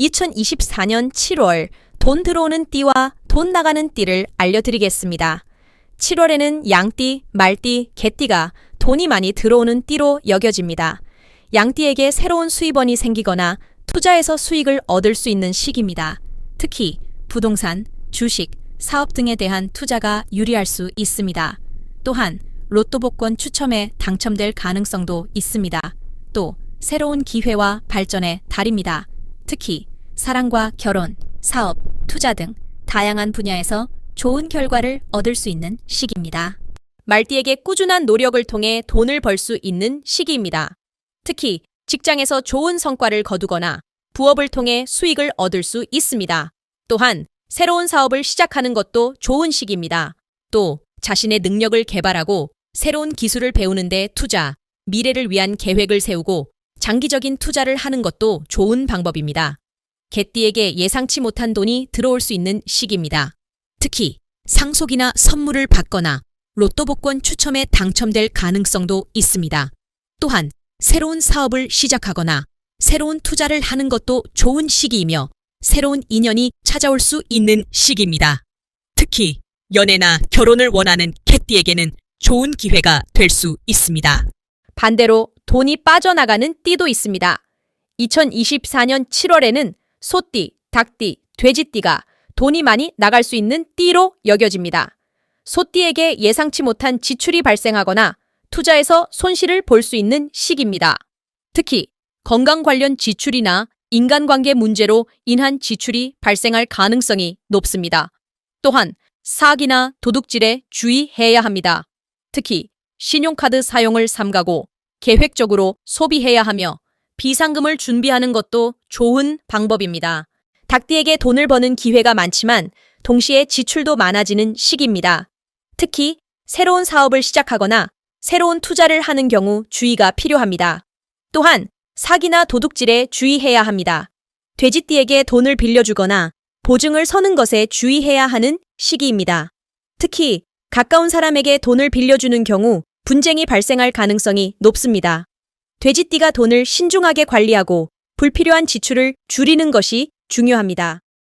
2024년 7월 돈 들어오는 띠와 돈 나가는 띠를 알려드리겠습니다. 7월에는 양띠, 말띠, 개띠가 돈이 많이 들어오는 띠로 여겨집니다. 양띠에게 새로운 수입원이 생기거나 투자해서 수익을 얻을 수 있는 시기입니다. 특히 부동산, 주식, 사업 등에 대한 투자가 유리할 수 있습니다. 또한 로또 복권 추첨에 당첨될 가능성도 있습니다. 또 새로운 기회와 발전의 달입니다. 특히 사랑과 결혼, 사업, 투자 등 다양한 분야에서 좋은 결과를 얻을 수 있는 시기입니다. 말띠에게 꾸준한 노력을 통해 돈을 벌 수 있는 시기입니다. 특히 직장에서 좋은 성과를 거두거나 부업을 통해 수익을 얻을 수 있습니다. 또한 새로운 사업을 시작하는 것도 좋은 시기입니다. 또 자신의 능력을 개발하고 새로운 기술을 배우는데 투자, 미래를 위한 계획을 세우고 장기적인 투자를 하는 것도 좋은 방법입니다. 개띠에게 예상치 못한 돈이 들어올 수 있는 시기입니다. 특히 상속이나 선물을 받거나 로또 복권 추첨에 당첨될 가능성도 있습니다. 또한 새로운 사업을 시작하거나 새로운 투자를 하는 것도 좋은 시기이며 새로운 인연이 찾아올 수 있는 시기입니다. 특히 연애나 결혼을 원하는 개띠에게는 좋은 기회가 될 수 있습니다. 반대로 돈이 빠져나가는 띠도 있습니다. 2024년 7월에는 소띠, 닭띠, 돼지띠가 돈이 많이 나갈 수 있는 띠로 여겨집니다. 소띠에게 예상치 못한 지출이 발생하거나 투자에서 손실을 볼 수 있는 시기입니다. 특히 건강 관련 지출이나 인간관계 문제로 인한 지출이 발생할 가능성이 높습니다. 또한 사기나 도둑질에 주의해야 합니다. 특히 신용카드 사용을 삼가고 계획적으로 소비해야 하며 비상금을 준비하는 것도 좋은 방법입니다. 닭띠에게 돈을 버는 기회가 많지만 동시에 지출도 많아지는 시기입니다. 특히 새로운 사업을 시작하거나 새로운 투자를 하는 경우 주의가 필요합니다. 또한 사기나 도둑질에 주의해야 합니다. 돼지띠에게 돈을 빌려주거나 보증을 서는 것에 주의해야 하는 시기입니다. 특히 가까운 사람에게 돈을 빌려주는 경우 분쟁이 발생할 가능성이 높습니다. 돼지띠가 돈을 신중하게 관리하고 불필요한 지출을 줄이는 것이 중요합니다.